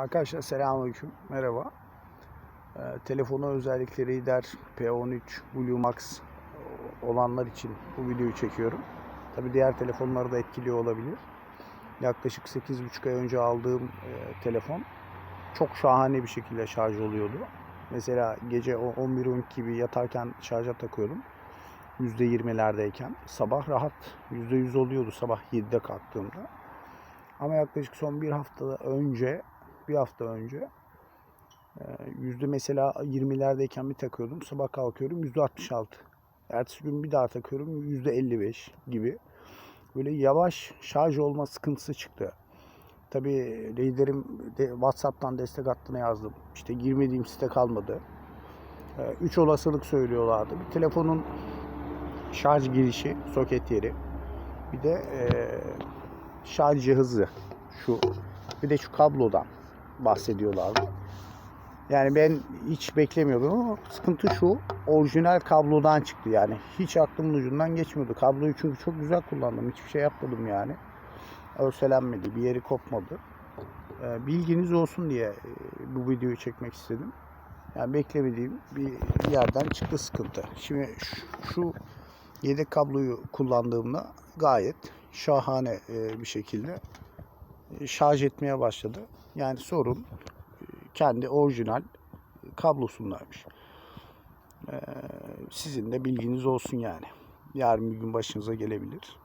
Arkadaşlar selamünaleyküm. Merhaba. Ee, telefonu özellikleri lider P13 Blue Max olanlar için bu videoyu çekiyorum. Tabi diğer telefonları da etkiliyor olabilir. Yaklaşık 8,5 ay önce aldığım e, telefon çok şahane bir şekilde şarj oluyordu. Mesela gece o 11-12 gibi yatarken şarja takıyordum. %20'lerdeyken. Sabah rahat %100 oluyordu sabah 7'de kalktığımda. Ama yaklaşık son bir hafta önce bir hafta önce e, yüzde mesela 20'lerdeyken bir takıyordum. Sabah kalkıyorum yüzde 66. Ertesi gün bir daha takıyorum yüzde 55 gibi. Böyle yavaş şarj olma sıkıntısı çıktı. Tabii liderim de WhatsApp'tan destek hattına yazdım. İşte girmediğim site kalmadı. 3 olasılık söylüyorlardı. Bir telefonun şarj girişi, soket yeri. Bir de e, şarj cihazı şu. Bir de şu kablodan bahsediyorlardı. Yani ben hiç beklemiyordum ama sıkıntı şu. Orijinal kablodan çıktı yani. Hiç aklımın ucundan geçmiyordu. Kabloyu çünkü çok güzel kullandım. Hiçbir şey yapmadım yani. Örselenmedi. Bir yeri kopmadı. Ee, bilginiz olsun diye e, bu videoyu çekmek istedim. Yani beklemediğim bir yerden çıktı sıkıntı. Şimdi şu, yedek kabloyu kullandığımda gayet şahane e, bir şekilde şarj etmeye başladı. Yani sorun kendi orijinal kablosundaymış. Ee, Sizin de bilginiz olsun yani. Yarın bir gün başınıza gelebilir.